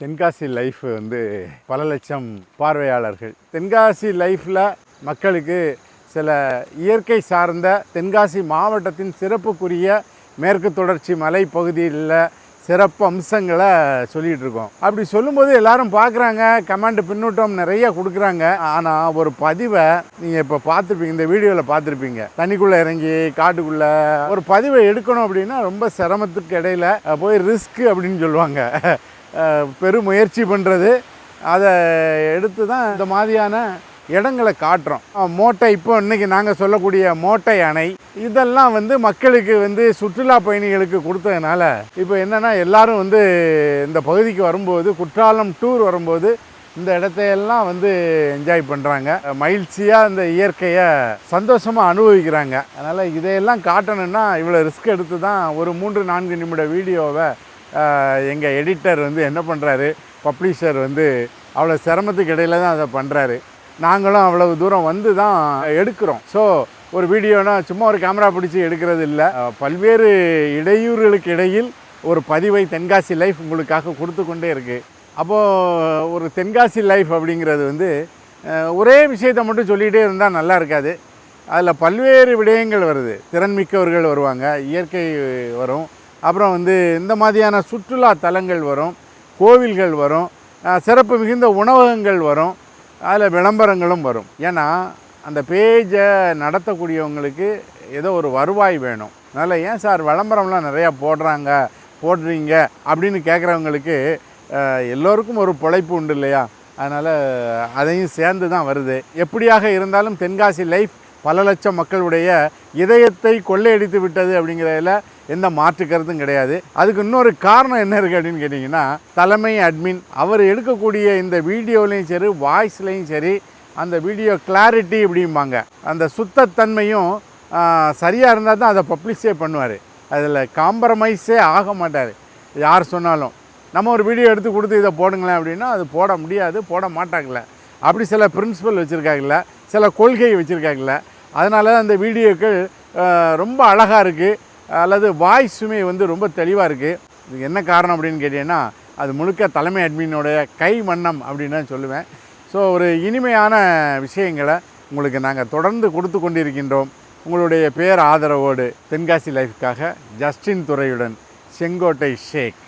Tenkasi life வந்து பல லட்சம் பார்வையாளர்கள். தென்காசி லைஃப்பில் மக்களுக்கு சில இயற்கை சார்ந்த தென்காசி மாவட்டத்தின் சிறப்புக்குரிய மேற்கு தொடர்ச்சி மலை பகுதியில் சிறப்பு அம்சங்களை சொல்லிகிட்டு இருக்கோம். அப்படி சொல்லும்போது எல்லாரும் பார்க்குறாங்க கமெண்ட் பின்னூட்டம் நிறைய கொடுக்குறாங்க. ஆனால் ஒரு பதிவை நீங்கள் இப்போ பார்த்துருப்பீங்க இந்த வீடியோவில் பார்த்துருப்பீங்க. தண்ணிக்குள்ளே இறங்கி காட்டுக்குள்ளே ஒரு பதிவை எடுக்கணும் அப்படின்னா ரொம்ப சிரமத்துக்கு இடையில போய் ரிஸ்க் அப்படின்னு சொல்லுவாங்க. பெரும் முயற்சி பண்ணுறது அதை எடுத்து தான் இந்த மாதிரியான இடங்களை காட்டுறோம். மோட்டை இப்போ இன்னைக்கு நாங்கள் சொல்லக்கூடிய மோட்டை அணை இதெல்லாம் வந்து மக்களுக்கு வந்து சுற்றுலா பயணிகளுக்கு கொடுத்ததுனால இப்போ என்னென்னா எல்லாரும் வந்து இந்த பகுதிக்கு வரும்போது குற்றாலம் டூர் வரும்போது இந்த இடத்தையெல்லாம் வந்து என்ஜாய் பண்ணுறாங்க மகிழ்ச்சியாக இந்த இயற்கையை சந்தோஷமாக அனுபவிக்கிறாங்க. அதனால் இதையெல்லாம் காட்டணும்னா இவ்வளோ ரிஸ்க் எடுத்து தான் ஒரு மூன்று நான்கு நிமிட வீடியோவை எங்கள் எடிட்டர் வந்து என்ன பண்ணுறாரு பப்ளிஷர் வந்து அவ்வளோ சிரமத்துக்கு இடையில தான் அதை பண்ணுறாரு நாங்களும் அவ்வளவு தூரம் வந்து தான் எடுக்கிறோம். ஸோ ஒரு வீடியோனா சும்மா ஒரு கேமரா பிடிச்சி எடுக்கிறது இல்லை. பல்வேறு இடையூறுகளுக்கு இடையில் ஒரு பதிவை தென்காசி லைஃப் உங்களுக்காக கொடுத்து கொண்டே இருக்குது அப்போது ஒரு தென்காசி லைஃப் அப்படிங்கிறது வந்து ஒரே விஷயத்தை மட்டும் சொல்லிகிட்டே இருந்தால் நல்லா இருக்காது. அதில் பல்வேறு விடயங்கள் வருது. திறன்மிக்கவர்கள் வருவாங்க இயற்கை வரும். அப்புறம் வந்து இந்த மாதிரியான சுற்றுலா தலங்கள் வரும் கோவில்கள் வரும் சிறப்பு மிகுந்த உணவகங்கள் வரும் அதில் விளம்பரங்களும் வரும். ஏன்னா அந்த பேஜை நடத்தக்கூடியவங்களுக்கு ஏதோ ஒரு வருவாய் வேணும். அதனால் ஏன் சார் விளம்பரம்லாம் நிறையா போடுறாங்க போடுறீங்க? அப்படின்னு கேட்குறவங்களுக்கு எல்லோருக்கும் ஒரு பொழைப்பு உண்டு இல்லையா? அதனால் அதையும் சேர்ந்து தான் வருது. எப்படியாக இருந்தாலும் தென்காசி லைஃப் பல லட்சம் மக்களுடைய இதயத்தை கொள்ளையடித்து விட்டது அப்படிங்கிறதுல எந்த மாற்று கருத்தும் கிடையாது. அதுக்கு இன்னொரு காரணம் என்ன இருக்குது அப்படின்னு கேட்டிங்கன்னா தலைமை அட்மின் அவர் எடுக்கக்கூடிய இந்த வீடியோலையும் சரி வாய்ஸ்லையும் சரி அந்த வீடியோ கிளாரிட்டி அப்படிம்பாங்க. அந்த சுத்தத்தன்மையும் சரியாக இருந்தால் தான் அதை பப்ளிஷே பண்ணுவார். அதில் காம்ப்ரமைஸே ஆக மாட்டார். யார் சொன்னாலும். நம்ம ஒரு வீடியோ எடுத்து கொடுத்து இதை போடுங்களேன் அப்படின்னா அது போட முடியாது போட மாட்டாங்களே அப்படி சில பிரின்சிபல் வச்சுருக்காங்கல்ல சில கொள்கை வச்சுருக்காங்கல்ல. அதனால அந்த வீடியோக்கள் ரொம்ப அழகாக இருக்குது அல்லது வாய்ஸுமே வந்து ரொம்ப தெளிவாக இருக்குது இதுக்கு என்ன காரணம் அப்படின்னு கேட்டீங்கன்னா அது முழுக்க தலைமை அட்மினோடைய கை வண்ணம் அப்படின்னு தான் சொல்லுவேன். ஸோ ஒரு இனிமையான விஷயங்களை உங்களுக்கு நாங்கள் தொடர்ந்து கொடுத்து கொண்டிருக்கின்றோம். உங்களுடைய பேர் ஆதரவோடு தென்காசி லைஃப்காக ஜஸ்டின் துறையுடன் செங்கோட்டை ஷேக்.